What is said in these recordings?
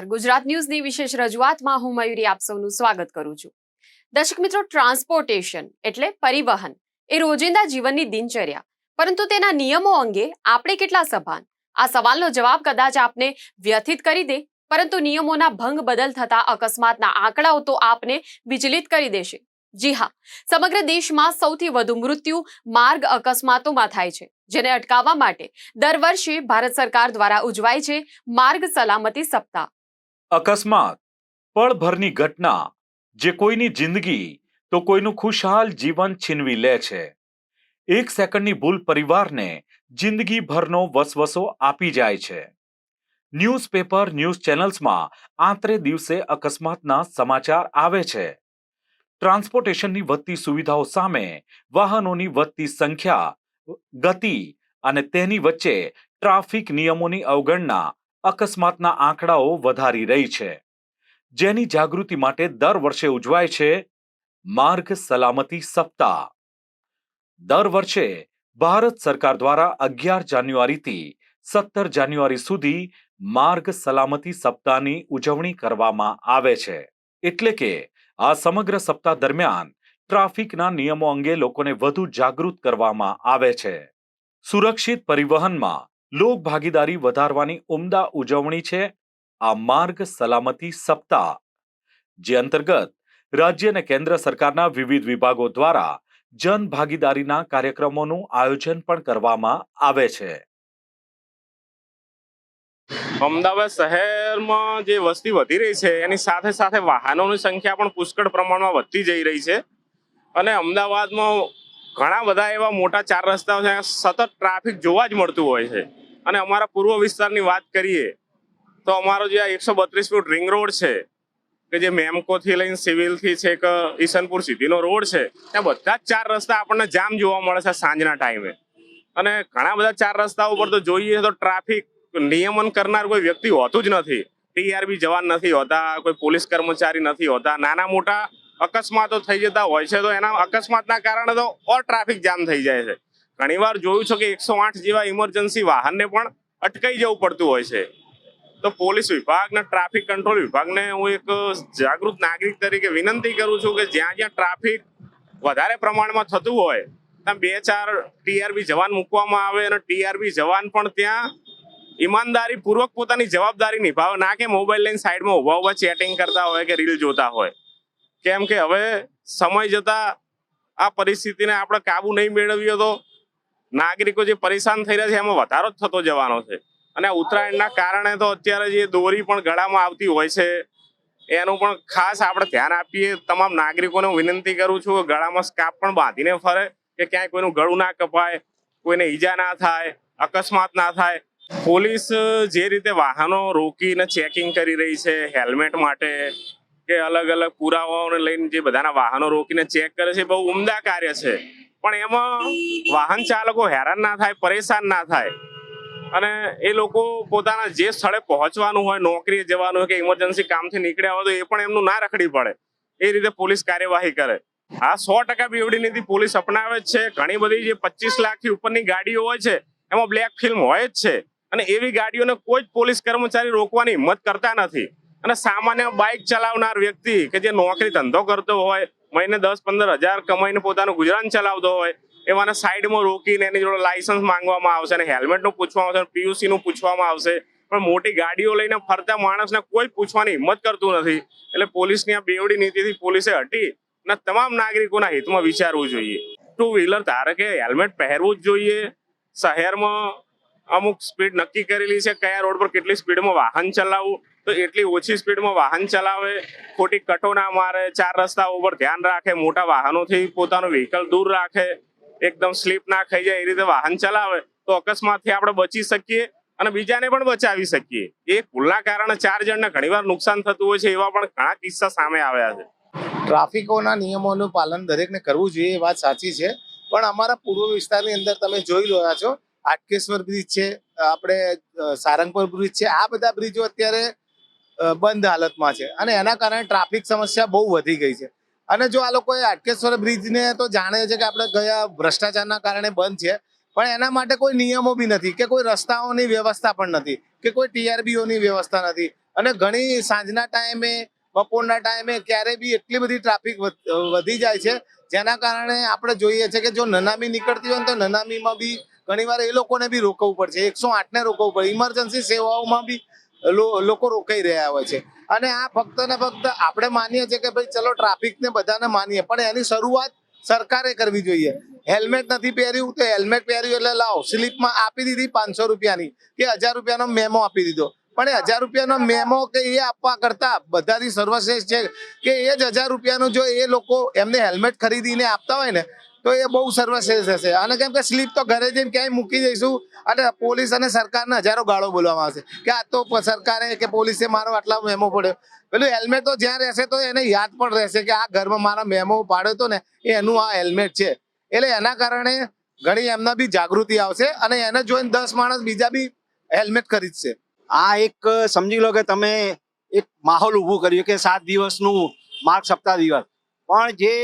નમસ્કાર. ગુજરાત ન્યૂઝની વિશેષ રજૂઆતમાં હું મયુરી આપ સૌનું સ્વાગત કરું છું. દર્શક મિત્રો, ટ્રાન્સપોર્ટેશન એટલે પરિવહન એ રોજિંદા જીવનની દિનચર્યા. પરંતુ તેના નિયમો અંગે આપણે કેટલા સભાન? આ સવાલનો જવાબ કદાચ આપને વ્યથિત કરી દે, પરંતુ નિયમોના ભંગ બદલ થતા અકસ્માતના આંકડાઓ તો આપને વિચલિત કરી દેશે. જી હા, સમગ્ર દેશમાં સૌથી વધુ મૃત્યુ માર્ગ અકસ્માતોમાં થાય છે, જેને અટકાવવા માટે દર વર્ષે ભારત સરકાર દ્વારા ઉજવાય છે માર્ગ સલામતી સપ્તાહ. અકસ્માત, પળભરની ઘટના, જે કોઈની જિંદગી, તો કોઈનું ખુશહાલ જીવન છીનવી લે છે. એક સેકન્ડની ભૂલ પરિવારને જિંદગીભરનો વસવસો આપી જાય છે. ન્યૂઝપેપર, ન્યૂઝ ચેનલ્સમાં આંતરે દિવસે અકસ્માતના સમાચાર આવે છે. ટ્રાન્સપોર્ટેશનની વધતી સુવિધાઓ સામે વાહનોની વધતી સંખ્યા, ગતિ અને તેની વચ્ચે ટ્રાફિક નિયમોની અવગણના અકસ્માતના આંકડાઓ વધારી રહી છે. જેની જાગૃતિ માટે દર વર્ષે ઉજવાય છે માર્ગ સલામતી સપ્તાહ. દર વર્ષે ભારત સરકાર દ્વારા અગિયાર જાન્યુઆરીથી સત્તર જાન્યુઆરી સુધી માર્ગ સલામતી સપ્તાહની ઉજવણી કરવામાં આવે છે. એટલે કે આ સમગ્ર સપ્તાહ દરમિયાન ટ્રાફિકના નિયમો અંગે લોકોને વધુ જાગૃત કરવામાં આવે છે. સુરક્ષિત પરિવહનમાં લોક ભાગીદારી વધારવાની ઉમદા ઉજવણી છે. આ માર્ગ સલામતી સપ્તાહ. જે અંતર્ગત રાજ્ય અને કેન્દ્ર સરકારના વિવિધ વિભાગો દ્વારા જન ભાગીદારીના કાર્યક્રમોનું આયોજન પણ કરવામાં આવે છે. અમદાવાદ શહેરમાં જે વસ્તી વધી રહી છે, એની સાથે સાથે વાહનોની સંખ્યા પણ પુષ્કળ પ્રમાણમાં વધતી જઈ રહી છે. અને અમદાવાદમાં ઘણા બધા એવા મોટા ચાર રસ્તાઓ છે સતત ટ્રાફિક જોવા જ મળતું હોય છે. અને અમારા પૂર્વ વિસ્તારની વાત કરીએ, તો અમારો જે આ એકસો બત્રીસ ફૂટ રિંગ રોડ છે, કે જે મેમકોથી લઈને સિવિલથી છે કે ઈશનપુર સિટીનો રોડ છે, ત્યાં બધા જ ચાર રસ્તા આપણને જામ જોવા મળે છે સાંજના ટાઈમે. અને ઘણા બધા ચાર રસ્તા ઉપર તો જોઈએ તો ટ્રાફિક નિયમન કરનાર કોઈ વ્યક્તિ હોતું જ નથી. ટીઆરબી જવાન નથી હોતા, કોઈ પોલીસ કર્મચારી નથી હોતા. નાના મોટા અકસ્માતો થઈ જતા હોય છે, તો એના અકસ્માતના કારણે તો ઓર ટ્રાફિક જામ થઈ જાય છે. ઘણીવાર જોયું છે કે એકસો આઠ જેવા ઇમરજન્સી વાહનને પણ અટકાઈ જવું પડતું હોય છે. તો પોલીસ વિભાગ ને ટ્રાફિક કંટ્રોલ વિભાગને હું એક જાગૃત નાગરિક તરીકે વિનંતી કરું છું કે જ્યાં જ્યાં ટ્રાફિક વધારે પ્રમાણમાં થતું હોય, ત્યાં બે ચાર ટીઆરબી જવાન મૂકવામાં આવે અને ટીઆરબી જવાન પણ ત્યાં ઈમાનદારી પૂર્વક પોતાની જવાબદારી નિભાવે. ના કે મોબાઈલ લઈને સાઈડમાં ઊભા ઊભા ચેટિંગ કરતા હોય કે રીલ જોતા હોય. કેમ કે હવે સમય જતા આ પરિસ્થિતિને આપણે કાબુ નહીં મેળવીએ તો નાગરિકો જે પરેશાન થઈ રહ્યા છે, એમાં વધારો જ થતો જવાનો છે. અને ઉત્તરાયણના કારણે તો અત્યારે જે દોરી પણ ગળામાં આવતી હોય છે, એનું પણ ખાસ આપણે ધ્યાન આપીએ. તમામ નાગરિકોને વિનંતી કરું છું કે ગળામાં સ્કાપ પણ બાંધીને ફરે, કે ક્યાંય કોઈનું ગળું ના કપાય, કોઈને ઈજા ના થાય, અકસ્માત ના થાય. પોલીસ જે રીતે વાહનો રોકીને ચેકિંગ કરી રહી છે, હેલ્મેટ માટે, કે અલગ અલગ પુરાવાઓને લઈને જે બધાના વાહનો રોકીને ચેક કરે છે બહુ ઉમદા કાર્ય છે. પણ એમાં વાહન ચાલકો હેરાન ના થાય, પરેશાન ના થાય. અને એ લોકો પોતાના જે સ્થળે પહોંચવાનું હોય, નોકરીએ જવાનું હોય કે ઇમરજન્સી કામથી નીકળ્યા હોય તો એ પણ એમનું ના રખડી પડે. એ રીતે પોલીસ કાર્યવાહી કરે. આ સો ટકા બીવડી નીતિ પોલીસ અપનાવે જ છે. ઘણી બધી જે પચીસ લાખથી ઉપરની ગાડીઓ હોય છે, એમાં બ્લેક ફિલ્મ હોય જ છે. અને એવી ગાડીઓને કોઈ જ પોલીસ કર્મચારી રોકવાની હિંમત કરતા નથી. અને સામાન્ય બાઇક ચલાવનાર વ્યક્તિ કે જે નોકરી ધંધો કરતો હોય મહિને દસ પંદર હજાર કમાઈને પોતાનું ગુજરાન ચલાવતો હોય એવાને સાઈડમાં રોકીને એની જોડે લાયસન્સ માંગવામાં આવશે અને હેલ્મેટનું પૂછવામાં આવશે પીયુસીનું પૂછવામાં આવશે. પણ મોટી ગાડીઓ લઈને ફરતા માણસને કોઈ પૂછવાની હિંમત કરતું નથી. એટલે પોલીસની આ બેવડી નીતિથી પોલીસે હટી અને તમામ નાગરિકોના હિતમાં વિચારવું જોઈએ. ટુ વ્હીલર ધારકે હેલ્મેટ પહેરવું જ જોઈએ. શહેરમાં અમુક સ્પીડ નક્કી કરેલી છે, કયા રોડ પર કેટલી સ્પીડમાં વાહન ચલાવવું. તો એટલી ઓછી સ્પીડમાં વાહન ચલાવે, ખોટી કટો ના મારે, ચાર રસ્તા ઉપર ધ્યાન રાખે, મોટા વાહનોથી પોતાનું વ્હીકલ દૂર રાખે, એકદમ સ્લીપ ના ખાઈ જાય એ રીતે વાહન ચલાવે, તો અકસ્માતથી આપણે બચી શકીએ અને બીજાને પણ બચાવી શકીએ. એ ભૂલના કારણે ચાર જણને ઘણીવાર નુકસાન થતું હોય છે, એવા પણ ઘણા કિસ્સા સામે આવ્યા છે. ટ્રાફિકોના નિયમોનું પાલન દરેકને કરવું જોઈએ, એ વાત સાચી છે. પણ અમારા પૂર્વ વિસ્તારની અંદર તમે જોઈ રહ્યા છો આટકેશ્વર બ્રિજ છે, આપણે સારંગપુર બ્રિજ છે, આ બધા બ્રિજો અત્યારે બંધ હાલતમાં છે. અને એના કારણે ટ્રાફિક સમસ્યા બહુ વધી ગઈ છે. અને જો આ લોકોએ આટકેશ્વર બ્રિજને તો જાણે છે કે આપણે ગયા ભ્રષ્ટાચારના કારણે બંધ છે. પણ એના માટે કોઈ નિયમો બી નથી કે કોઈ રસ્તાઓની વ્યવસ્થા પણ નથી, કે કોઈ ટીઆરબીઓની વ્યવસ્થા નથી. અને ઘણી સાંજના ટાઈમે, બપોરના ટાઈમે ક્યારે બી એટલી બધી ટ્રાફિક વધી જાય છે. જેના કારણે આપણે જોઈએ છે કે જો નનામી નીકળતી હોય ને તો નનામીમાં બી ઘણીવાર એ લોકોને બી રોકવું પડશે. એકસો આઠને રોકવું પડે. ઇમરજન્સી સેવાઓમાં બી લોકો રોકાઈ રહ્યા હોય છે. અને આ ફક્ત ને ફક્ત આપણે માનીએ છીએ કે ભાઈ ચલો ટ્રાફિકને બધાને માનીએ, પણ એની શરૂઆત સરકારે કરવી જોઈએ. હેલ્મેટ નથી પહેર્યું તો હેલ્મેટ પહેર્યું એટલે લાવો સ્લીપમાં આપી દીધી પાંચસો રૂપિયાની કે હજાર રૂપિયાનો મેમો આપી દીધો. પણ એ હજાર રૂપિયાનો મેમો કે એ આપવા કરતા બધાથી સર્વશ્રેષ્ઠ છે કે એ જ હજાર રૂપિયાનું જો એ લોકો એમને હેલ્મેટ ખરીદીને આપતા હોય ને તો એ બહુ સર્વશ્રેષ્ઠ હશે અને કેમ કે સ્લીપ તો ઘરે જઈને ક્યાંય મૂકી દઈશું. અને પોલીસ અને સરકારને હજારો ગાળો બોલવામાં આવશે કે આ તો સરકારે કે પોલીસે મારો આટલા મેમો પડ્યો. પેલું હેલ્મેટ તો જ્યાં રહેશે તો એને યાદ પણ રહેશે કે આ ઘરમાં મારા મેમો પાડ્યો હતો ને એનું આ હેલ્મેટ છે. એટલે એના કારણે ઘણી એમના બી જાગૃતિ આવશે અને એને જોઈને દસ માણસ બીજા બી હેલ્મેટ ખરીદશે. આ એક, સમજી લો કે તમે એક માહોલ ઊભું કર્યું કે સાત દિવસનું માર્ગ સપ્તાહ દિવસ. પણ જે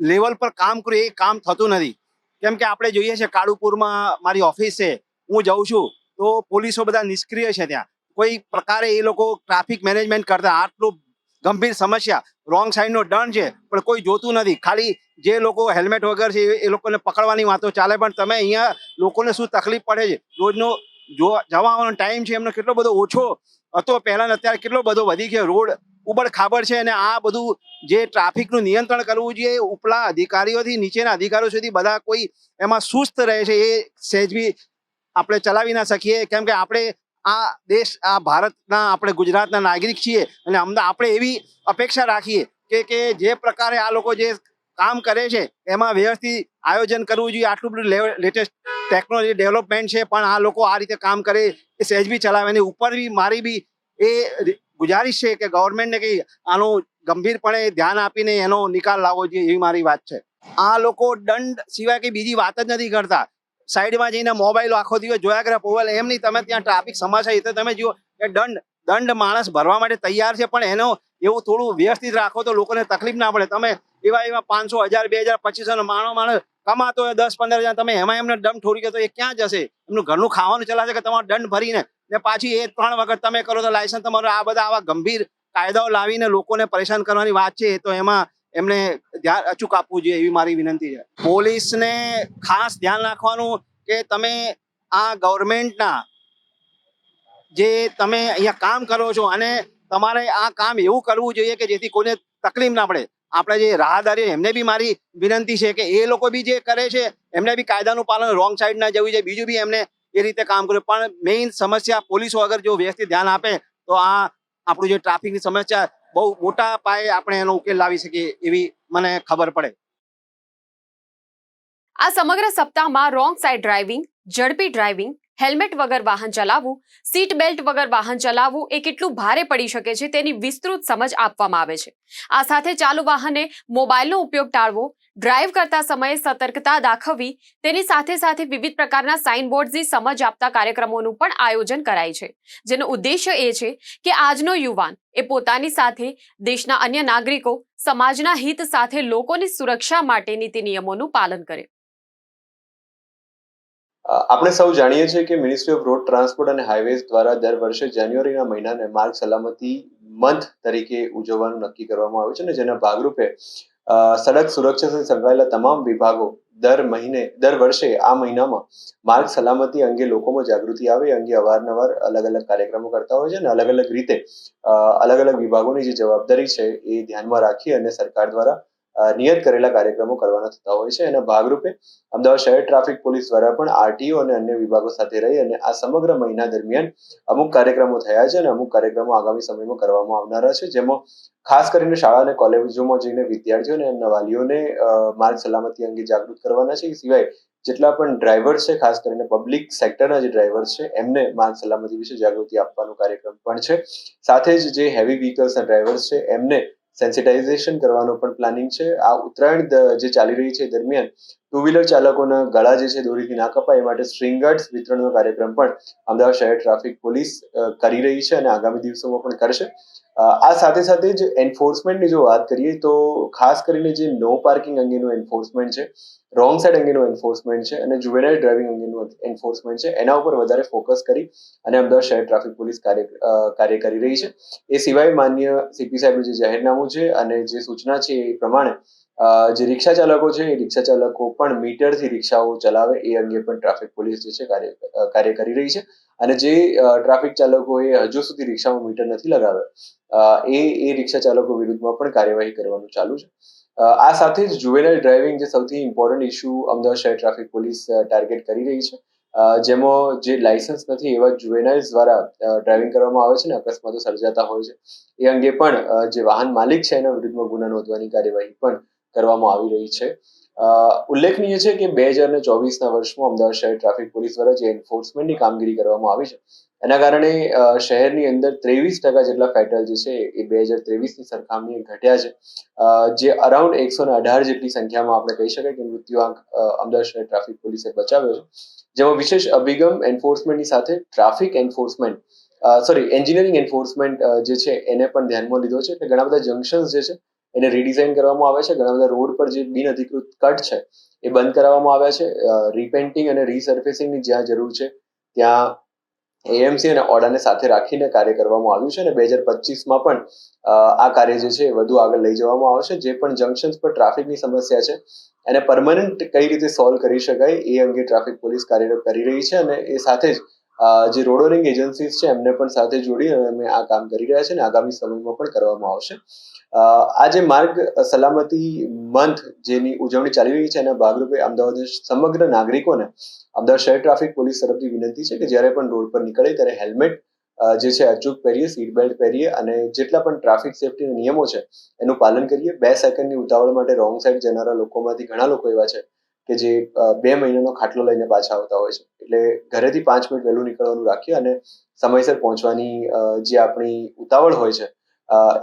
લેવલ પર કામ કર્યું, એ કામ થતું નથી. કેમ કે આપણે જોઈએ છે કાળુપુરમાં મારી ઓફિસ છે, હું જાઉં છું, તો પોલીસો બધા નિષ્ક્રિય છે ત્યાં. કોઈ પ્રકારે એ લોકો ટ્રાફિક મેનેજમેન્ટ કરતા, આટલું ગંભીર સમસ્યા, રોંગ સાઈડનો દંડ છે, પણ કોઈ જોતું નથી. ખાલી જે લોકો હેલ્મેટ વગર છે, એ- લોકોને પકડવાની વાતો ચાલે, પણ તમે અહીંયા લોકોને શું તકલીફ પડે છે? રોજનો જો જવા આવવાનો ટાઈમ છે, એમનો કેટલો બધો ઓછો હતો પહેલાં અત્યારે કેટલો બધો વધી ગયો. રોડ ઉબડ ખાબડ છે અને આ બધું જે ટ્રાફિકનું નિયંત્રણ કરવું જોઈએ ઉપલા અધિકારીઓથી નીચેના અધિકારીઓ સુધી બધા કોઈ એમાં સુસ્ત રહે છે, એ સહેજવી આપણે ચલાવી ના શકીએ. કેમ કે આપણે આ દેશ, આ ભારતના, આપણે ગુજરાતના નાગરિક છીએ અને અમદા આપણે એવી અપેક્ષા રાખીએ કે કે જે પ્રકારે આ લોકો જે કામ કરે છે, એમાં વ્યવસ્થિત આયોજન કરવું જોઈએ. આટલું બધું લેટેસ્ટ ટેકનોલોજી ડેવલપમેન્ટ છે, પણ આ લોકો આ રીતે કામ કરે, એ સહેજ બી ચલાવે ઉપર બી, મારી બી એ ગુજારિશ છે કે ગવર્મેન્ટને કંઈ આનું ગંભીરપણે ધ્યાન આપીને એનો નિકાલ લાવવો જોઈએ એવી મારી વાત છે. આ લોકો દંડ સિવાય કંઈ બીજી વાત જ નથી કરતા. સાઈડમાં જઈને મોબાઈલ આખો દિવસ જોયા કરે મોબાઈલ એમ નહીં, તમે ત્યાં ટ્રાફિક સમસ્યા એ તો તમે જુઓ કે દંડ દંડ માણસ ભરવા માટે તૈયાર છે, પણ એનો એવું થોડું વ્યવસ્થિત રાખો તો લોકોને તકલીફ ના પડે. તમે એવા એવા પાંચસો હજાર, બે હજાર, પચીસો માણો માણસ કમાતો હોય, દસ, પંદર હજાર, તમે એમાં એમને દંડ થોડી ગયો તો એ ક્યાં જશે? એમનું ઘરનું ખાવાનું ચલાશે કે તમારો દંડ ભરીને ને પાછી એ ત્રણ વખત તમે કરો તો લાયસન્સ તમારું આ બધા આવા ગંભીર કાયદાઓ લાવીને લોકોને પરેશાન કરવાની વાત છે તો એમાં એમને ધ્યાન અચૂક આપવું જોઈએ એવી મારી વિનંતી છે. પોલીસને ખાસ ધ્યાન રાખવાનું કે તમે આ ગવર્મેન્ટના જે તમે અહીંયા કામ કરો છો અને તમારે આ કામ એવું કરવું જોઈએ કે જેથી કોઈને તકલીફ ના પડે. આપણે જે રાહદારીઓ એમને બી મારી વિનંતી છે કે એ લોકો બી જે કરે છે, એમને બી કાયદાનું પાલન રોંગ સાઈડ ના જવું છે. બીજું બી એમને એ રીતે કામ કર્યું. પણ મેઇન સમસ્યા પોલીસો અગર જો વ્યવસ્થિત ધ્યાન આપે, તો આ આપણું જે ટ્રાફિકની સમસ્યા, બહુ મોટા પાયે આપણે એનો ઉકેલ લાવી શકીએ એવી મને ખબર પડે. આ સમગ્ર સપ્તાહમાં રોંગ સાઇડ ડ્રાઇવિંગ ઝડપી ડ્રાઇવિંગ, હેલ્મેટ વગર વાહન ચલાવવું સીટ બેલ્ટ વગર વાહન ચલાવવું એ કેટલું ભારે પડી શકે છે તેની વિસ્તૃત સમજ આપવામાં આવે છે. આ સાથે ચાલુ વાહને મોબાઈલનો ઉપયોગ ટાળવો ડ્રાઈવ કરતા સમયે સતર્કતા દાખવવી, તેની સાથે સાથે વિવિધ પ્રકારના સાઇન બોર્ડ્સની સમજ આપતા કાર્યક્રમોનું પણ આયોજન કરાય છે. જેનો ઉદ્દેશ્ય એ છે કે આજનો યુવાન એ પોતાની સાથે દેશના અન્ય નાગરિકો, સમાજના હિત સાથે લોકોની સુરક્ષા માટે નીતિ નિયમોનું પાલન કરે. આપણે સૌ જાણીએ છીએ કે મિનિસ્ટ્રી ઓફ રોડ ટ્રાન્સપોર્ટ અને હાઈવેઝ દ્વારા દર વર્ષે જાન્યુઆરીના મહિનાને માર્ગ સલામતી મંથ તરીકે ઉજવવાનું નક્કી કરવામાં આવ્યું છે અને જેના ભાગરૂપે સડક સુરક્ષા સાથે સંકળાયેલા તમામ વિભાગો દર મહિને, દર વર્ષે આ મહિનામાં માર્ગ સલામતી અંગે લોકોમાં જાગૃતિ આવે એ અંગે અવારનવાર અલગ અલગ કાર્યક્રમો કરતા હોય છે અને અલગ અલગ રીતે અલગ અલગ વિભાગોની જે જવાબદારી છે એ ધ્યાનમાં રાખી અને સરકાર દ્વારા નિયત કરેલા કાર્યક્રમો કરવાના થતા હોય છે. એના ભાગરૂપે અમદાવાદ શહેર ટ્રાફિક પોલીસ દ્વારા પણ આરટીઓ અને અન્ય વિભાગો સાથે રહી અને આ સમગ્ર મહિના દરમિયાન અમુક કાર્યક્રમો થયા છે અને અમુક કાર્યક્રમો આગામી સમયમાં કરવામાં આવનારા છે. જેમાં ખાસ કરીને શાળા અને કોલેજોમાં જઈને વિદ્યાર્થીઓને એમના વાલીઓને માર્ગ સલામતી અંગે જાગૃત કરવાના છે. એ સિવાય જેટલા પણ ડ્રાઈવર્સ છે, ખાસ કરીને પબ્લિક સેક્ટરના જે ડ્રાઈવર્સ છે, એમને માર્ગ સલામતી વિશે જાગૃતિ આપવાનો કાર્યક્રમ પણ છે. સાથે જ જે હેવી વ્હીકલ્સના ડ્રાઈવર્સ છે, એમને સેન્સિટાઇઝેશન કરવાનો પણ પ્લાનિંગ છે. આ ઉત્તરાયણ જે ચાલી રહી છે દરમિયાન ટુ વ્હીલર ચાલકોના ગળા જે છે દોરીથી ના કપાય એ માટે સ્ટ્રિંગ વિતરણનો કાર્યક્રમ પણ અમદાવાદ શહેર ટ્રાફિક પોલીસ કરી રહી છે અને આગામી દિવસોમાં પણ કરશે. આ સાથે સાથે જ એન્ફોર્સમેન્ટની જો વાત કરીએ તો ખાસ કરીને જે નો પાર્કિંગ અંગેનું એન્ફોર્સમેન્ટ છે રોંગ સાઈડ અંગેનું એન્ફોર્સમેન્ટ છે અને જુવેનાઇલ ડ્રાઇવિંગ અંગેનું એન્ફોર્સમેન્ટ છે, એના ઉપર વધારે ફોકસ કરી અને અમદાવાદ શહેર ટ્રાફિક પોલીસ કાર્ય કાર્ય કરી રહી છે. એ સિવાય માન્ય સીપી સાહેબનું જે જાહેરનામું છે અને જે સૂચના છે એ પ્રમાણે જે રિક્ષા ચાલકો છે, એ રિક્ષા ચાલકો પણ મીટરથી રિક્ષાઓ ચલાવે, એ અંગે પણ ટ્રાફિક પોલીસ જે છે, કાર્ય કાર્ય કરી રહી છે. અને જે ટ્રાફિક ચાલકોએ હજુ સુધી રિક્ષામાં મીટર નથી લગાવ્યા એ એ રિક્ષા ચાલકો વિરુદ્ધમાં પણ કાર્યવાહી કરવાનું ચાલુ છે. આ સાથે જ જુવેનાઇલ ડ્રાઇવિંગ જે સૌથી ઇમ્પોર્ટન્ટ ઇસ્યુ અમદાવાદ શહેર ટ્રાફિક પોલીસ ટાર્ગેટ કરી રહી છે. જેમાં જે લાયસન્સ નથી એવા જુવેનાઇલ્સ દ્વારા ડ્રાઇવિંગ કરવામાં આવે છે ને, અકસ્માતો સર્જાતા હોય છે. એ અંગે પણ જે વાહન માલિક છે એના વિરુદ્ધમાં ગુના નોંધવાની કાર્યવાહી પણ કરવામાં આવી રહી છે. ઉલ્લેખનીય છે કે બે હજાર ને ચોવીસના વર્ષમાં અમદાવાદ શહેર ટ્રાફિક પોલીસ દ્વારા જે એન્ફોર્સમેન્ટની કામગીરી કરવામાં આવી છે, એના કારણે શહેરની અંદર ત્રેવીસ ટકા જેટલા ફેટલ જે છે એ બે હજાર ત્રેવીસની સરખામણીએ ઘટ્યા છે. જે અરાઉન્ડ એકસો ને અઢાર જેટલી સંખ્યામાં આપણે કહી શકાય કે મૃત્યુઆંક અમદાવાદ શહેર ટ્રાફિક પોલીસે બચાવ્યો છે. જેમાં વિશેષ અભિગમ એન્ફોર્સમેન્ટની સાથે traffic enforcement sorry engineering enforcement જે છે એને પણ ધ્યાનમાં લીધો છે. કે ઘણા બધા જંક્શન્સ જે છે એને રીડિઝાઇન કરવામાં આવે છે. ઘણા બધા રોડ પર જે બિન અધિકૃત કટ છે, એ બંધ કરાવવામાં આવ્યા છે. રીપેન્ટિંગ અને રીસર્ફેસિંગની જ્યાં જરૂર છે, ત્યાં એએમસી અને ઓડાને સાથે રાખીને કાર્ય કરવામાં આવ્યું છે અને બે હજાર પચીસમાં પણ આ કાર્ય જે છે વધુ આગળ લઈ જવામાં આવશે. જે પણ જંકશન્સ પર ટ્રાફિકની સમસ્યા છે, એને પરમનન્ટ કઈ રીતે સોલ્વ કરી શકાય એ અંગે ટ્રાફિક પોલીસ કાર્યરત કરી રહી છે અને એ સાથે જ જે રોડોરિંગ એજન્સીસ છે, એમને પણ સાથે જોડી અને અમે આ કામ કરી રહ્યા છે અને આગામી સમયમાં પણ કરવામાં આવશે. આ જે માર્ગ સલામતી મંથ જેની ઉજવણી ચાલી રહી છે, એના ભાગરૂપે અમદાવાદ સમગ્ર નાગરિકોને અમદાવાદ શહેર ટ્રાફિક પોલીસ તરફથી વિનંતી છે કે જ્યારે પણ રોડ પર નીકળે ત્યારે હેલ્મેટ જે છે, અચૂક પહેરીએ, સીટ બેલ્ટ પહેરીએ અને જેટલા પણ ટ્રાફિક સેફટીના નિયમો છે, એનું પાલન કરીએ. બે સેકન્ડની ઉતાવળ માટે રોંગ સાઈડ જનારા લોકોમાંથી ઘણા લોકો એવા છે કે જે બે મહિનાનો ખાટલો લઈને પાછા આવતા હોય છે. એટલે ઘરેથી પાંચ મિનિટ વહેલું નીકળવાનું રાખીએ અને સમયસર પહોંચવાની જે આપણી ઉતાવળ હોય છે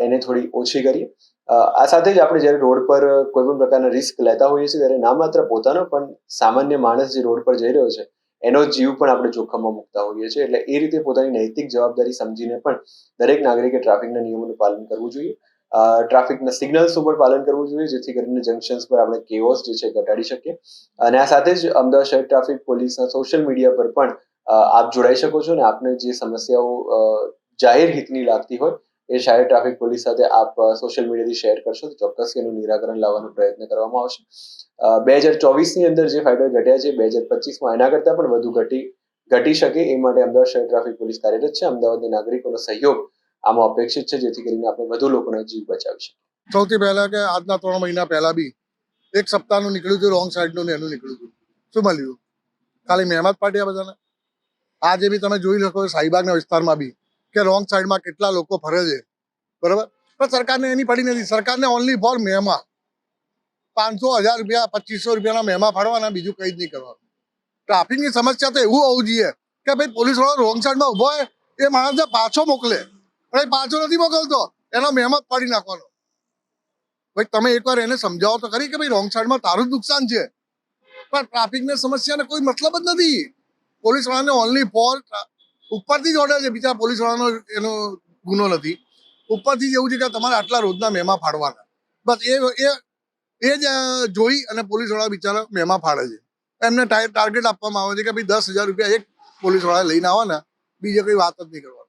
એને થોડી ઓછી કરીએ. આ સાથે જ આપણે જ્યારે રોડ પર કોઈ પણ પ્રકારના રિસ્ક લેતા હોઈએ છીએ ત્યારે ના માત્ર પોતાનો પણ સામાન્ય માણસ જે રોડ પર જઈ રહ્યો છે, એનો જીવ પણ આપણે જોખમમાં મૂકતા હોઈએ છીએ. એટલે એ રીતે પોતાની નૈતિક જવાબદારી સમજીને પણ દરેક નાગરિકે ટ્રાફિકના નિયમોનું પાલન કરવું જોઈએ. ટ્રાફિકના સિગ્નલ્સનું પણ પાલન કરવું જોઈએ, જેથી કરીને જંકશન્સ પર આપણે કેઓસ જે છે ઘટાડી શકીએ. અને આ સાથે જ અમદાવાદ શહેર ટ્રાફિક પોલીસના સોશિયલ મીડિયા પર પણ આપ જોડાઈ શકો છો અને આપને જે સમસ્યાઓ જાહેર હિતની લાગતી હોય, એ શહેર ટ્રાફિક પોલીસ સાથે આપ સોશિયલ મીડિયાથી શેર કરશો તો ચોક્કસ એનું નિરાકરણ લાવવાનો પ્રયત્ન કરવામાં આવશે. બે હજાર ચોવીસની અંદર જે ફાયદો ઘટ્યા છે, બે હજાર પચીસમાં એના કરતાં પણ વધુ ઘટી ઘટી શકે એ માટે અમદાવાદ શહેર ટ્રાફિક પોલીસ કાર્યરત છે. અમદાવાદના નાગરિકોનો સહયોગ આમાં અપેક્ષિત છે જેથી કરીને આપણે વધુ લોકોને જીવ બચાવી શકીએ. સૌથી પહેલા કે આજના ત્રણ મહિના પહેલા બી એક સપ્તાહનું નીકળ્યું હતું રોંગ સાઈડનું એનું નીકળ્યું હતું. શું મળ્યું? ખાલી મહેમત પાર્ટી આ બધાને? આજે બી તમે જોઈ શકો શાહીબાગના વિસ્તારમાં બી કે રોંગ સાઈડમાં કેટલા લોકો ફરે છે. બરાબર? પણ સરકારને એની પડી નથી. સરકારને ઓનલી ફોર મહેમા પાંચસો હજાર રૂપિયા, પચીસો રૂપિયાના મહેમા ફાડવાના, બીજું કંઈ જ નહીં કરવાનું. ટ્રાફિકની સમસ્યા તો એવું હોવું જોઈએ કે ભાઈ પોલીસ વાળો રોંગ સાઈડમાં ઊભો હોય, એ માણસને પાછો મોકલે. પણ એ પાછો નથી મોકલતો. એનો મહેમત પાડી નાખવાનો. ભાઈ, તમે એકવાર એને સમજાવો તો ખરી કે ભાઈ રોંગ સાઈડમાં તારું જ નુકસાન છે. પણ ટ્રાફિકની સમસ્યાને કોઈ મતલબ જ નથી. પોલીસ વાળાને ઓનલી ફોર ઉપરથી જ ઓર્ડર છે. બીજા પોલીસ વાળાનો એનો ગુનો નથી. ઉપરથી જ એવું છે કે તમારે આટલા રોજના મેમા ફાડવાના. બસ એ એ એ જ જોઈ અને પોલીસવાળા બિચારા મેમા ફાડે છે. એમને ટાર્ગેટ આપવામાં આવે છે કે ભાઈ દસ હજાર રૂપિયા એક પોલીસવાળા લઈને આવવાના. બીજે કઈ વાત જ નહીં કરવાની.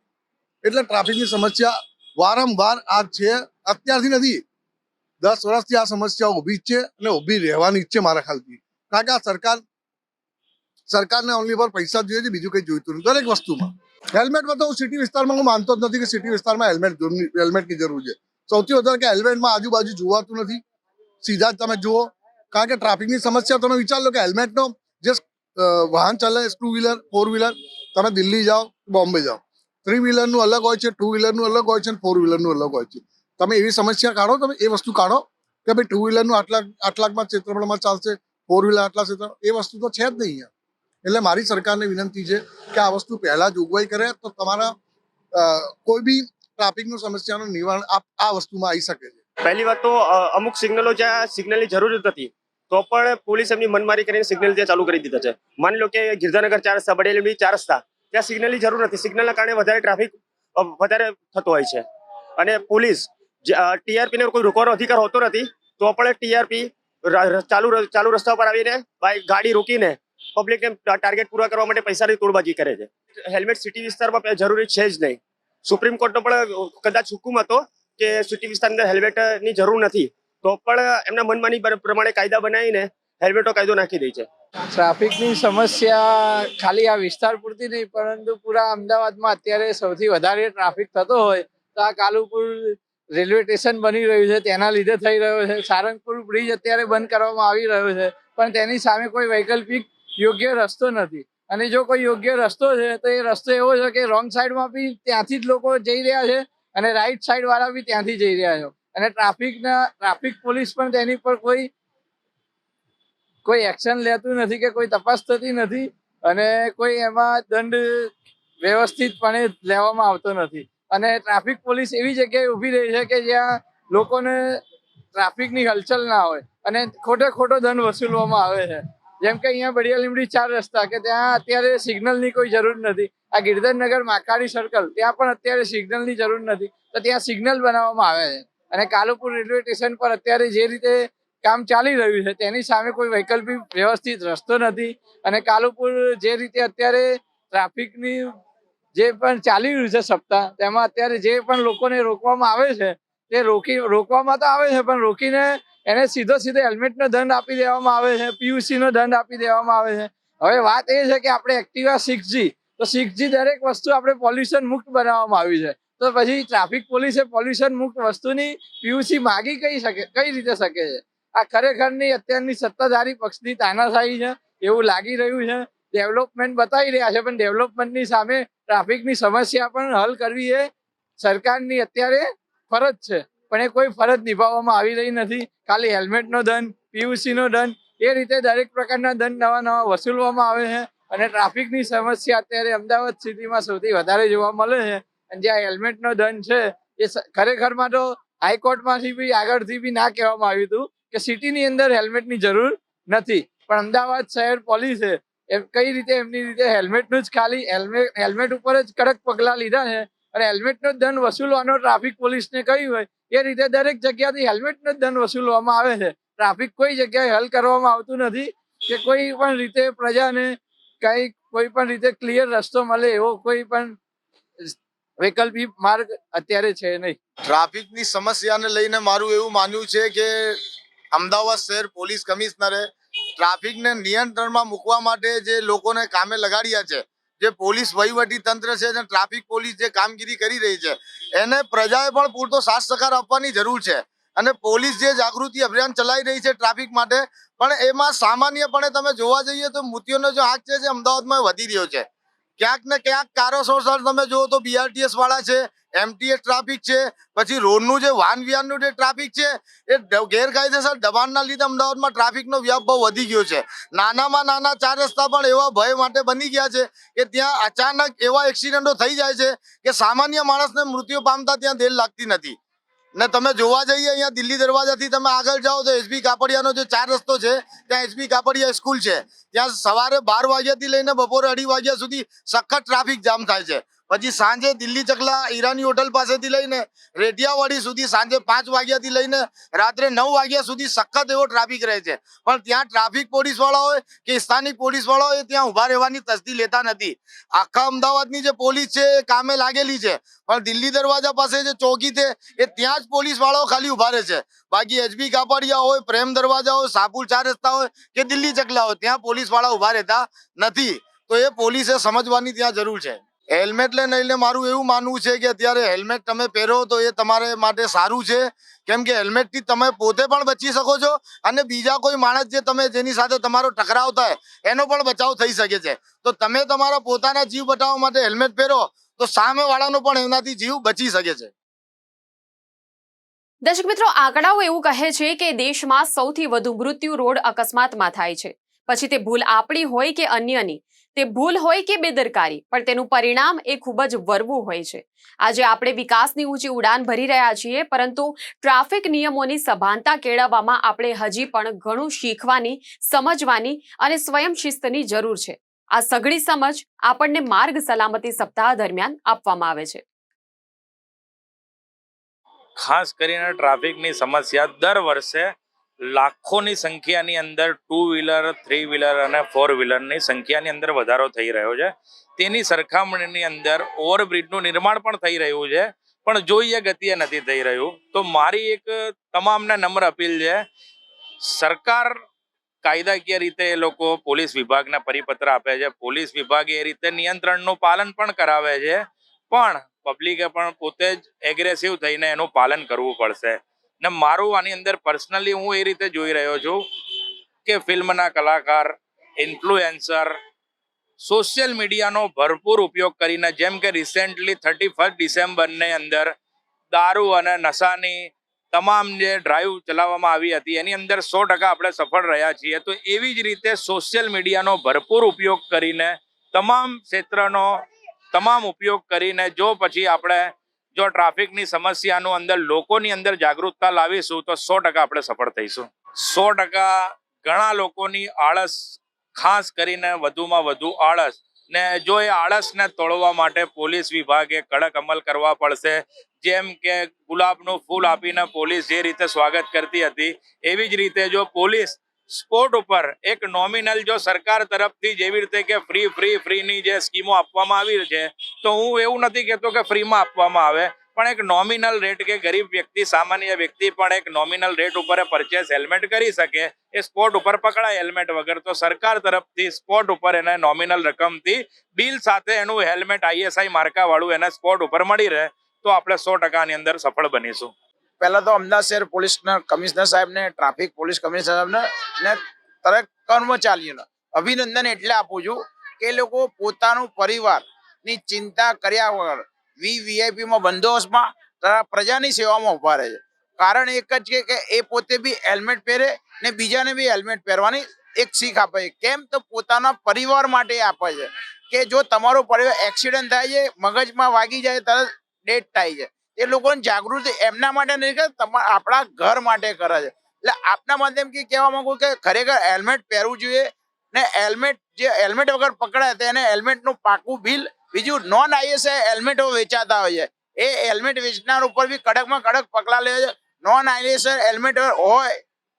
એટલે ટ્રાફિકની સમસ્યા વારંવાર આ છે. અત્યારથી નથી. દસ વર્ષથી આ સમસ્યા ઊભી છે અને ઊભી રહેવાની છે મારા ખ્યાલથી. કારણ કે આ સરકાર, સરકારને ઓનલી પર પૈસા જોઈએ છે, બીજું કંઈ જોઈતું નથી. દરેક વસ્તુમાં. હેલ્મેટમાં તો હું સિટી વિસ્તારમાં હું માનતો જ નથી કે સિટી વિસ્તારમાં હેલ્મેટ હેલ્મેટની જરૂર છે. સૌથી વધારે કે હેલ્મેટમાં આજુબાજુ જોવાતું નથી. સીધા જ તમે જુઓ. કારણ કે ટ્રાફિકની સમસ્યા, તમે વિચાર લો કે હેલ્મેટનો જે વાહન ચાલે ટુ વ્હીલર, ફોર વ્હીલર, તમે દિલ્હી જાઓ, બોમ્બે જાઓ. થ્રી વ્હીલરનું અલગ હોય છે ટુ વ્હીલરનું અલગ હોય છે અને ફોર વ્હીલરનું અલગ હોય છે. તમે એવી સમસ્યા કાઢો, તમે એ વસ્તુ કાઢો કે ભાઈ ટુ વ્હીલરનું આટલા, આટલાકમાં ક્ષેત્રફળમાં ચાલશે ફોર વ્હીલર આટલા ક્ષેત્ર, એ વસ્તુ તો છે જ નહીં એટલે મારી સરકારને વિનંતી છે કે આ વસ્તુ પહેલાં જોગવાઈ કરે તો તમારા કોઈ બી ટ્રાફિકનું સમસ્યાનું નિવારણ આ વસ્તુમાં આવી શકે છે. પહેલી વાત તો અમુક સિગ્નલો જ્યાં સિગ્નલની જરૂર જ નથી, તો પણ પોલીસ એમની મનમારી કરીને સિગ્નલ ત્યાં ચાલુ કરી દીધા છે. માની લો કે ગિરધાનગર ચાર રસ્તા બડેલી ચાર રસ્તા ત્યાં સિગ્નલની જરૂર નથી. સિગ્નલના કારણે વધારે ટ્રાફિક વધારે થતો હોય છે. અને પોલીસ ટીઆરપીને કોઈ રોકવાનો અધિકાર હોતો નથી, તો પણ ટીઆરપી ચાલુ ચાલુ રસ્તા પર આવીને બાઈક ગાડી રોકીને પબ્લિકને ટાર્ગેટ પૂરા કરવા માટે પૈસાની તોડબાજી કરે છે. હેલ્મેટ સિટી વિસ્તારમાં જરૂરી છે જ નહીં. સુપ્રીમ કોર્ટનો પણ કદાચ હુકુમ હતો કે સિટી વિસ્તારની અંદર હેલ્મેટની જરૂર નથી, તો પણ એમના મનમાની પ્રમાણે કાયદા બનાવીને હેલ્મેટનો કાયદો નાખી દે છે. ટ્રાફિકની સમસ્યા ખાલી આ વિસ્તાર પૂરતી નહીં, પરંતુ પૂરા અમદાવાદમાં અત્યારે સૌથી વધારે ટ્રાફિક થતો હોય તો આ કાલુપુર રેલવે સ્ટેશન બની રહ્યું છે. તેના લીધે થઈ રહ્યો છે. સારંગપુર બ્રિજ અત્યારે બંધ કરવામાં આવી રહ્યો છે. પણ તેની સામે કોઈ વૈકલ્પિક યોગ્ય રસ્તો નથી. અને જો કોઈ યોગ્ય રસ્તો છે, તો એ રસ્તો એવો છે કે રોંગ સાઈડમાં બી ત્યાંથી જ લોકો જઈ રહ્યા છે અને રાઈટ સાઈડ વાળા બી ત્યાંથી જઈ રહ્યા છે. અને ટ્રાફિકના, ટ્રાફિક પોલીસ પણ તેની પર કોઈ કોઈ એક્શન લેતું નથી કે કોઈ તપાસ થતી નથી અને કોઈ એમાં દંડ વ્યવસ્થિતપણે લેવામાં આવતો નથી. અને ટ્રાફિક પોલીસ એવી જગ્યાએ ઊભી રહી છે કે જ્યાં લોકોને ટ્રાફિકની હલચલ ના હોય અને ખોટે ખોટો દંડ વસૂલવામાં આવે છે. જેમ કે અહીંયા બડિયા લીમડી ચાર રસ્તા કે ત્યાં અત્યારે સિગ્નલની કોઈ જરૂર નથી. આ ગિરધરનગર માકાડી સર્કલ ત્યાં પણ અત્યારે સિગ્નલની જરૂર નથી. તો ત્યાં સિગ્નલ બનાવવામાં આવે છે. અને કાલુપુર રેલવે સ્ટેશન પર અત્યારે જે રીતે કામ ચાલી રહ્યું છે, તેની સામે કોઈ વૈકલ્પિક વ્યવસ્થિત રસ્તો નથી. અને કાલુપુર જે રીતે અત્યારે ટ્રાફિકની જે પણ ચાલી રહ્યું છે સપ્તાહ, તેમાં અત્યારે જે પણ લોકોને રોકવામાં આવે છે, તે રોકી, રોકવામાં તો આવે છે, પણ રોકીને એને સીધો સીધો હેલ્મેટનો દંડ આપી દેવામાં આવે છે પીયુસી નો દંડ આપી દેવામાં આવે છે. હવે વાત એ છે કે આપણે એક્ટિવા સિક્સ તો સિક્સ દરેક વસ્તુ આપણે પોલ્યુશન મુક્ત બનાવવામાં આવી છે. તો પછી ટ્રાફિક પોલીસે પોલ્યુશન મુક્ત વસ્તુની પીયુસી માગી કઈ શકે, કઈ રીતે શકે છે? આ ખરેખરની અત્યારની સત્તાધારી પક્ષની તાનાશાહી છે, એવું લાગી રહ્યું છે. ડેવલપમેન્ટ બતાવી રહ્યા છે, પણ ડેવલપમેન્ટની સામે ટ્રાફિકની સમસ્યા પણ હલ કરવી એ સરકારની અત્યારે ફરજ છે. પણ એ કોઈ ફરજ નિભાવવામાં આવી રહી નથી. ખાલી હેલ્મેટનો દંડ પીયુસી નો દંડ, એ રીતે દરેક પ્રકારના દંડ નવા નવા વસૂલવામાં આવે છે. અને ટ્રાફિકની સમસ્યા અત્યારે અમદાવાદ સિટીમાં સૌથી વધારે જોવા મળે છે. અને જ્યાં હેલ્મેટનો દંડ છે, એ ખરેખરમાં તો હાઈકોર્ટમાંથી બી આગળથી બી ના કહેવામાં આવ્યું હતું. કે સિટીની અંદર હેલ્મેટની જરૂર નથી. પણ અમદાવાદ શહેર પોલીસે એમ કઈ રીતે એમની રીતે હેલ્મેટનું જ ખાલી હેલ્મેટ હેલ્મેટ ઉપર જ કડક પગલાં લીધા છે અને હેલ્મેટનો જ દંડ વસૂલવાનો ટ્રાફિક પોલીસને કહ્યું હોય, એ રીતે દરેક જગ્યાથી હેલ્મેટનો દંડ વસૂલવામાં આવે છે. ટ્રાફિક કોઈ જગ્યાએ હલ કરવામાં આવતું નથી કે કોઈ પણ રીતે પ્રજાને કંઈ કોઈ પણ રીતે ક્લિયર રસ્તો મળે એવો કોઈ પણ વૈકલ્પિક માર્ગ અત્યારે છે નહીં. ટ્રાફિકની સમસ્યાને લઈને મારું એવું માનવું છે કે અમદાવાદ શહેર પોલીસ કમિશનરે ટ્રાફિકને નિયંત્રણમાં મૂકવા માટે જે લોકોને કામે લગાડ્યા છે, જે પોલીસ વહીવટી તંત્ર છે અને ટ્રાફિક પોલીસ જે કામગીરી કરી રહી છે, એને પ્રજાએ પણ પૂરતો સાથ સહકાર આપવાની જરૂર છે. અને પોલીસ જે જાગૃતિ અભિયાન ચલાવી રહી છે ટ્રાફિક માટે, પણ એમાં સામાન્યપણે તમે જોવા જઈએ તો મૃત્યુનો જે આંક છે જે અમદાવાદમાં વધી રહ્યો છે. ક્યાંક ને ક્યાંક કારણસર તમે જુઓ તો બીઆરટીએસ વાળા છે એમટીએસ ટ્રાફિક છે, પછી રોડનું જે વાહન વ્યવહારનું જે ટ્રાફિક છે, એ ગેરકાયદેસર દબાણના લીધે અમદાવાદમાં ટ્રાફિકનો વ્યાપ બહુ વધી ગયો છે. નાનામાં નાના ચાર રસ્તા પણ એવા ભય માટે બની ગયા છે કે ત્યાં અચાનક એવા એક્સિડન્ટો થઈ જાય છે કે સામાન્ય માણસને મૃત્યુ પામતા ત્યાં દેર લાગતી નથી. ને તમે જોવા જઈએ અહીંયા દિલ્હી દરવાજાથી તમે આગળ જાઓ તો એસબી કાપડિયાનો જે ચાર રસ્તો છે, ત્યાં એસબી કાપડિયા સ્કૂલ છે. ત્યાં સવારે બાર વાગ્યાથી લઈને બપોરે અઢી વાગ્યા સુધી સખત ટ્રાફિક જામ થાય છે. પછી સાંજે દિલ્હી ચકલા ઈરાની હોટલ પાસેથી લઈને રેઢિયાવાડી સુધી સાંજે પાંચ વાગ્યાથી લઈને રાત્રે નવ વાગ્યા સુધી સખત એવો ટ્રાફિક રહે છે. પણ ત્યાં ટ્રાફિક પોલીસવાળા હોય કે સ્થાનિક પોલીસવાળા હોય ત્યાં ઊભા રહેવાની તસ્દી લેતા નથી. આખા અમદાવાદની જે પોલીસ છે એ કામે લાગેલી છે. પણ દિલ્હી દરવાજા પાસે જે ચોકી છે એ ત્યાં જ પોલીસ વાળાઓ ખાલી ઊભા રહે છે. બાકી એચબી કાપડિયા હોય, પ્રેમ દરવાજા હોય સાપુર ચાર રસ્તા હોય કે દિલ્હી ચકલા હોય, ત્યાં પોલીસવાળા ઊભા રહેતા નથી. તો એ પોલીસે સમજવાની ત્યાં જરૂર છે. હેલ્મેટ લઈને મારું એવું માનવું છે કે અત્યારે હેલ્મેટ તમે પહેરો તો એ તમારે માટે સારું છે. કેમ કે હેલ્મેટથી તમે પોતે પણ બચી શકો છો અને બીજા કોઈ માણસ જે તમે જેની સાથે તમારો ટકરાવ થાય, એનો પણ બચાવ થઈ શકે છે. તો તમે તમારા પોતાના જીવ બચાવવા માટે હેલ્મેટ પહેરો તો સામેવાળાનો પણ એનાથી જીવ બચી શકે છે. દર્શક મિત્રો, આંકડાઓ એવું કહે છે કે દેશમાં સૌથી વધુ મૃત્યુ રોડ અકસ્માતમાં થાય છે. પછી તે ભૂલ આપણી હોય કે અન્યની? તે ભૂલ હોય કે બેદરકારી, પણ તેનું પરિણામ એ ખૂબ જ વરવું હોય છે. આજે આપણે વિકાસની ઊંચી ઉડાન ભરી રહ્યા છીએ, પરંતુ ટ્રાફિક નિયમોની સભાનતા કેળવવામાં આપણે હજી પણ ઘણું શીખવાની, સમજવાની અને સ્વયં શિસ્તની જરૂર છે. આ સઘળી સમજ આપણને માર્ગ સલામતી સપ્તાહ દરમિયાન આપવામાં આવે છે. ખાસ કરીને ટ્રાફિકની સમસ્યા દર વર્ષે લાખોની સંખ્યાની અંદર ટુ વ્હીલર થ્રી વ્હીલર અને ફોર વ્હીલરની સંખ્યાની અંદર વધારો થઈ રહ્યો છે. તેની સરખામણીની અંદર ઓવરબ્રિજનું નિર્માણ પણ થઈ રહ્યું છે, પણ જોઈએ ગતિએ નથી થઈ રહ્યું. તો મારી એક તમામને નમ્ર અપીલ છે, સરકાર કાયદાકીય રીતે એ લોકો પોલીસ વિભાગને પરિપત્ર આપે છે. પોલીસ વિભાગ એ રીતે નિયંત્રણનું પાલન પણ કરાવે છે, પણ પબ્લિકે પણ પોતે જ એગ્રેસિવ થઈને એનું પાલન કરવું પડશે. ને મારું આની અંદર પર્સનલી હું એ રીતે જોઈ રહ્યો છું કે ફિલ્મના કલાકાર ઇન્ફ્લુએન્સર સોશિયલ મીડિયાનો ભરપૂર ઉપયોગ કરીને જેમ કે રિસેન્ટલી થર્ટી ફર્સ્ટ ડિસેમ્બરની અંદર દારૂ અને નશાની તમામ જે ડ્રાઈવ ચલાવવામાં આવી હતી, એની અંદર સો ટકા આપણે સફળ રહ્યા છીએ. તો એવી જ રીતે સોશિયલ મીડિયાનો ભરપૂર ઉપયોગ કરીને તમામ ક્ષેત્રનો તમામ ઉપયોગ કરીને જો પછી આપણે જો ટ્રાફિકની સમસ્યાનું અંદર લોકોની અંદર જાગૃતતા લાવીશું તો સો ટકા આપણે સફળ થઈશું. સો ઘણા લોકોની આળસ, ખાસ કરીને વધુમાં વધુ આળસ. ને જો એ આળસને તોડવા માટે પોલીસ વિભાગે કડક અમલ કરવા પડશે, જેમ કે ગુલાબનું ફૂલ આપીને પોલીસ જે રીતે સ્વાગત કરતી હતી, એવી જ રીતે જો પોલીસ સ્પોર્ટ ઉપર એક નોમિનલ જો સરકાર તરફથી જેવી રીતે કે ફ્રી ફ્રી ફ્રીની જે સ્કીમો આપવામાં આવી છે, તો હું એવું નથી કહેતો કે ફ્રીમાં આપવામાં આવે, પણ એક નોમિનલ રેટ કે ગરીબ વ્યક્તિ, સામાન્ય વ્યક્તિ પણ એક નોમિનલ રેટ ઉપર પરચેસ હેલ્મેટ કરી શકે, એ સ્પોટ ઉપર પકડાય હેલ્મેટ વગર, તો સરકાર તરફથી સ્પોટ ઉપર એને નોમિનલ રકમથી બિલ સાથે એનું હેલ્મેટ આઈએસઆઈ માર્કાવાળું એને સ્પોટ ઉપર મળી રહે, તો આપણે સો ટકાની અંદર સફળ બનીશું. પહેલા તો અમદાવાદ શહેર પોલીસના કમિશનર સાહેબને, ટ્રાફિક પોલીસ કમિશનર સાહેબને ને દરેક કર્મચારીઓને અભિનંદન એટલે આપું છું કે લોકો પોતાનું પરિવારની ચિંતા કર્યા વગર વી વીઆઈપીમાં બંદોબસ્તમાં પ્રજાની સેવામાં ઊભા રહે છે. કારણ એક જ છે કે એ પોતે બી હેલ્મેટ પહેરે ને બીજાને બી હેલ્મેટ પહેરવાની એક શીખ આપે છે. કેમ તો પોતાના પરિવાર માટે આપે છે કે જો તમારો પરિવાર એક્સિડન્ટ થાય છે, મગજમાં વાગી જાય તરત ડેથ થાય છે. એ લોકોને જાગૃતિ એમના માટે નહીં કે આપણા ઘર માટે કરે છે. એટલે આપના માધ્યમથી કહેવા માંગુ કે ખરેખર હેલ્મેટ પહેરવું જોઈએ ને હેલ્મેટ જે હેલ્મેટ વગર પકડાય તો એને હેલ્મેટનું પાકું બિલ, બીજું નોન આઈએસએ હેલ્મેટો વેચાતા હોય છે. એ હેલ્મેટ વેચનાર ઉપર બી કડકમાં કડક પકડા લે છે. નોન આઈએસએ હેલ્મેટ હોય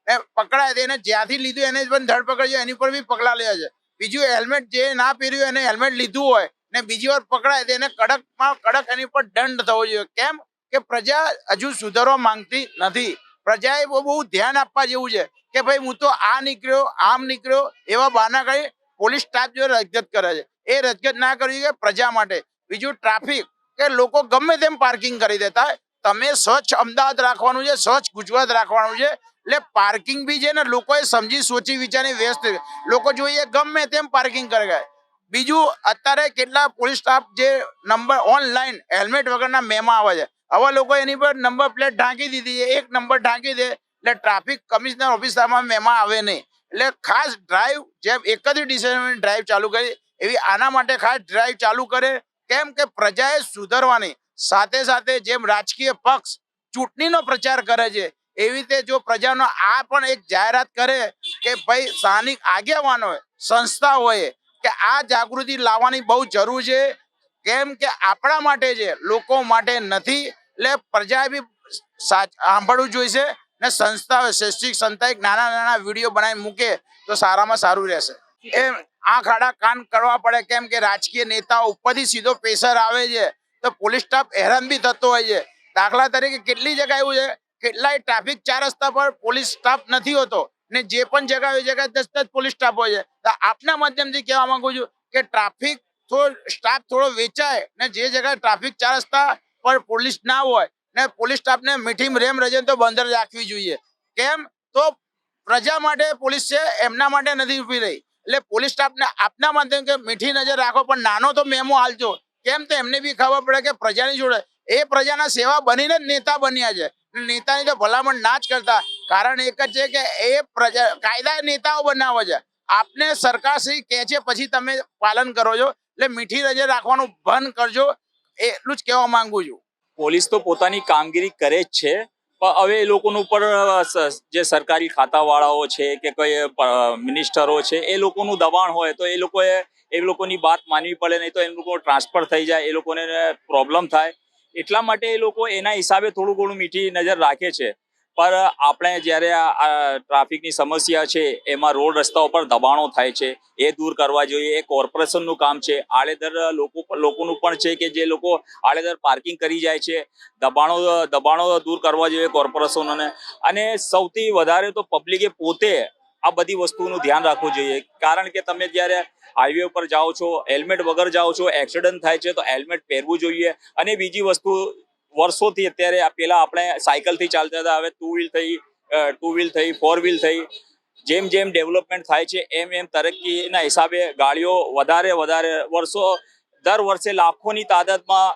એ પકડાય તો એને જ્યાંથી લીધું એને પણ ધરપકડ છે, એની પર બી પકડા લે છે. બીજું હેલ્મેટ જે ના પહેર્યું એને હેલ્મેટ લીધું હોય ને બીજી વાર પકડાય તો એને કડકમાં કડક એની પર દંડ થવો જોઈએ. કેમ કે પ્રજા હજુ સુધારવા માંગતી નથી. પ્રજાએ બહુ બહુ ધ્યાન આપવા જેવું છે કે ભાઈ હું તો આ નીકળ્યો, આમ નીકળ્યો, એવા બહાના કરી પોલીસ સ્ટાફ જો રજગત કરે છે. એ રજગત ના કરવી કે પ્રજા માટે. બીજું ટ્રાફિક, કે લોકો ગમે તેમ પાર્કિંગ કરી દેતા તમે સ્વચ્છ અમદાવાદ રાખવાનું છે, સ્વચ્છ ગુજરાત રાખવાનું છે. એટલે પાર્કિંગ બી છે ને લોકોએ સમજી, સોચી વિચારી વ્યસ્ત લોકો જોઈએ ગમે તેમ પાર્કિંગ કરે. ગયા બીજું, અત્યારે કેટલા પોલીસ સ્ટાફ જે નંબર ઓનલાઈન હેલ્મેટ વગરના મેમાં આવે છે. હવે લોકો એની પર નંબર પ્લેટ ઢાંકી દીધી છે. એક નંબર ઢાંકી દે એટલે ટ્રાફિક કમિશનર ઓફિસમાં મેમાં આવે નહીં. એટલે ખાસ ડ્રાઈવ જેમ એક જ ડિસિઝન ડ્રાઈવ ચાલુ કરી, એવી આના માટે ખાસ ડ્રાઈવ ચાલુ કરે. કેમ કે પ્રજાએ સુધરવાની. સાથે સાથે જેમ રાજકીય પક્ષ ચૂંટણીનો પ્રચાર કરે છે, એવી રીતે જો પ્રજાનો આ પણ એક જાહેરાત કરે કે ભાઈ સ્થાનિક આગેવાન હોય સંસ્થા સંસ્થાઓએ કે આ જાગૃતિ લાવવાની બહુ જરૂર છે. કેમ કે આપણા માટે છે લોકો માટે નથી, એટલે પ્રજાએ બી સાંભળવું જોઈશે ને સંસ્થાઓ શૈક્ષિક સંસ્થાએ નાના નાના વીડિયો બનાવી મૂકે તો સારામાં સારું રહેશે. એમ આંખ આડા કાન કરવા પડે કેમ કે રાજકીય નેતાઓ ઉપરથી સીધો પ્રેશર આવે છે. તો પોલીસ સ્ટાફ હેરાન બી થતો હોય છે. દાખલા તરીકે કેટલી જગ્યા એવું છે, કેટલાય ટ્રાફિક ચાર રસ્તા પર પોલીસ સ્ટાફ નથી હોતો. ને જે પણ જગ્યાએ જગ્યાએ દસ દસ પોલીસ સ્ટાફ હોય છે. તો આપના માધ્યમથી કહેવા માંગુ છું કે ટ્રાફિક થોડો, સ્ટાફ થોડો વેચાય ને જે જગ્યાએ ટ્રાફિક ચાર રસ્તા પર પોલીસ ના હોય ને પોલીસ સ્ટાફને મીઠી રેમ રજન તો બંધ રાખવી જોઈએ. કેમ? તો પ્રજા માટે પોલીસ છે, એમના માટે નથી ઊભી રહી. એટલે પોલીસ સ્ટાફને આપના માધ્યમ કે મીઠી નજર રાખો, પણ નાનો તો મેમો હાલજો. કેમ તો એમને બી ખબર પડે કે પ્રજાની જોડે, એ પ્રજાના સેવા બનીને જ નેતા બન્યા છે. નેતાની તો ભલામણ ના જ કરતા. કારણ એક જ છે કે એ પ્રજા કાયદા નેતાઓ બનાવે છે. આપને સરકારશ્રી કહે છે, પછી તમે પાલન કરો છો. એટલે મીઠી નજર રાખવાનું બંધ કરજો. એટલું જ કહેવા માંગુ છું. પોલીસ તો પોતાની કામગીરી કરે જ છે. પણ હવે એ લોકોનું ઉપર જે સરકારી ખાતાવાળાઓ છે કે કોઈ મિનિસ્ટરો છે, એ લોકોનું દબાણ હોય તો એ લોકોએ, એ લોકોની વાત માનવી પડે, નહીં તો એ લોકો ટ્રાન્સફર થઈ જાય, એ લોકોને પ્રોબ્લેમ થાય. એટલા માટે એ લોકો એના હિસાબે થોડું ઘણું મીઠી નજર રાખે છે. પર આપણે જ્યારે આ આ ટ્રાફિકની સમસ્યા છે, એમાં રોડ રસ્તાઓ પર દબાણો થાય છે, એ દૂર કરવા જોઈએ, એ કોર્પોરેશનનું કામ છે આડેધર લોકો લોકોનું પણ છે કે જે લોકો આડેધર પાર્કિંગ કરી જાય છે, દબાણો દબાણો દૂર કરવા જોઈએ કોર્પોરેશનોને. અને સૌથી વધારે તો પબ્લિકે પોતે આ બધી વસ્તુનું ધ્યાન રાખવું જોઈએ. કારણ કે તમે જ્યારે હાઈવે ઉપર જાઓ છો હેલ્મેટ વગર જાઓ છો એક્સિડન્ટ થાય છે, તો હેલ્મેટ પહેરવું જોઈએ. અને બીજી વસ્તુ, વર્ષોથી અત્યારે પેલા આપણે સાયકલથી ચાલતા હતા, હવે ટુ વ્હીલ થઈ ટુ વ્હીલ થઈ ફોર વ્હીલ થઈ. જેમ જેમ ડેવલપમેન્ટ થાય છે, એમ એમ તરક્કીના હિસાબે ગાડીઓ વધારે વધારે વર્ષો, દર વર્ષે લાખોની તાદાદમાં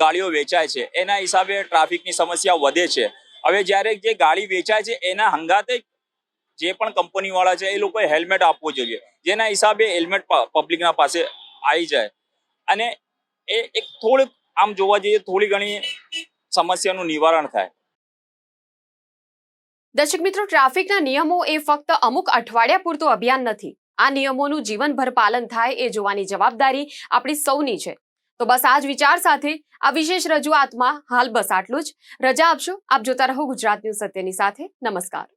ગાડીઓ વેચાય છે. એના હિસાબે ટ્રાફિકની સમસ્યા વધે છે. હવે જ્યારે જે ગાડી વેચાય છે, એના હંગાતે જે પણ કંપનીવાળા છે એ લોકોએ હેલ્મેટ આપવું જોઈએ. જેના હિસાબે હેલ્મેટ પબ્લિકના પાસે આવી જાય. અને એ એક થોડુંક, આમ જોવા જઈએ થોડી ઘણી સમસ્યાનું નિવારણ થાય. દર્શક મિત્રો, ટ્રાફિકના નિયમો એ ફક્ત અમુક અઠવાડિયા પૂરતું અભિયાન નથી. આ નિયમોનું જીવનભર પાલન થાય એ જોવાની જવાબદારી આપણી સૌની છે. તો બસ આ જ વિચાર સાથે આ વિશેષ રજૂઆતમાં હાલ બસ આટલું જ. રજા આપશો? આપ જોતા રહો ગુજરાત ન્યૂઝ સત્યની સાથે. નમસ્કાર.